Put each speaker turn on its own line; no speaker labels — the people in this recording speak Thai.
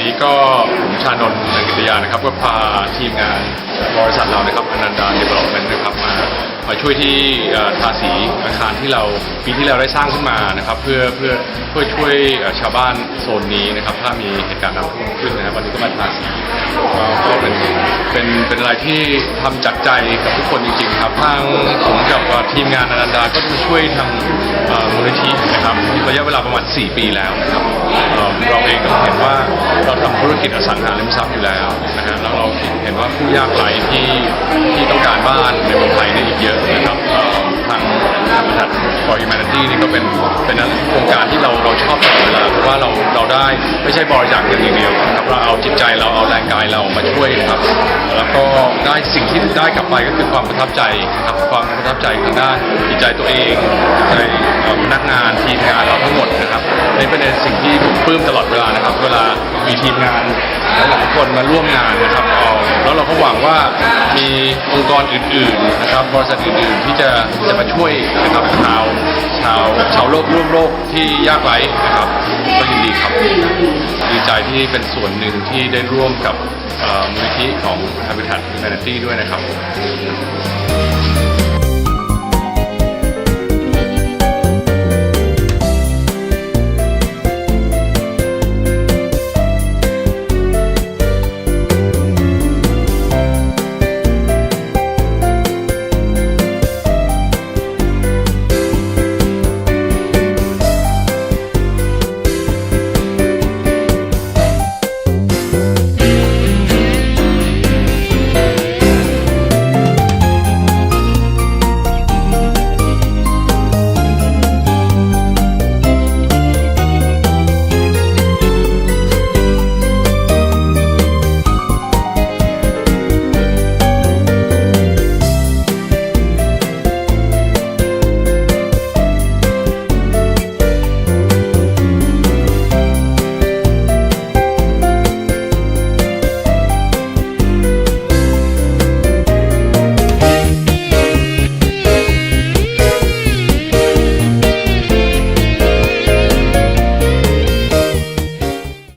นี้ก็ผมชานนท์นันกิตยานะครับ ก็พาทีมงานบริษัทเรานะครับอนันดาเดเวล็อปเมนต์นะครับมามาช่วยที่ทาสีอาคารที่เราปีที่เราได้สร้างขึ้นมานะครับ เพื่อเพื่อเพื่อช่วยชาวบ้านโซนนี้นะครับ ถ้ามีเหตุการณ์น้ำท่วมขึ้นนะครับวันนี้ก็มาทาสีก็เป็นเป็นเป็นอะไรที่ทำจากใจกับทุกคนจริงๆครับทางผมกับทีมงานอนันดาก็จะช่วยทางเอ่อมูลนิธินะครับระยะเวลาประมาณ 4 ปีแล้วนะครับเราเองก็ รกิจอสังหาริมทรัพย์อยู่แล้วนะฮะแล้วเราเห็นว่าผู้ยากไร้ที่ที่ต้องการบ้านในเมืองไทยเนี่ยอีกเยอะนะครับทางทางบริษัท for humanity นี่ก็เป็นเป็นโครงการที่เราเราชอบตลอดเวลาเพราะว่าเราเราได้ไม่ใช่บริจาคเงินอย่างเดียวครับเราเอาจิตใจเราเอาแรงกายเรามาช่วยนะครับ สิ่งที่ได้กลับไปก็คือความประทับใจครับความประทับใจทางด้านจิตใจตัวเองใจเอ่อพนักงานทีมงานเราทั้งหมดนะครับนี่เป็นสิ่งที่ผมปลื้มตลอดเวลานะครับ เวลามีทีมงานหลายๆคนมาร่วมงานนะครับเอาแล้วเราก็หวังว่ามีองค์กรอื่นๆนะครับบริษัทอื่นๆที่จะจะมาช่วยนะครับชาวชาวชาวโลกร่วมโลกที่ยากไร้นะครับก็ยินดีครับ ดีใจที่เป็นส่วนหนึ่งที่ได้ร่วมกับมูลนิธิของ Habitat Humanity ด้วยนะครับ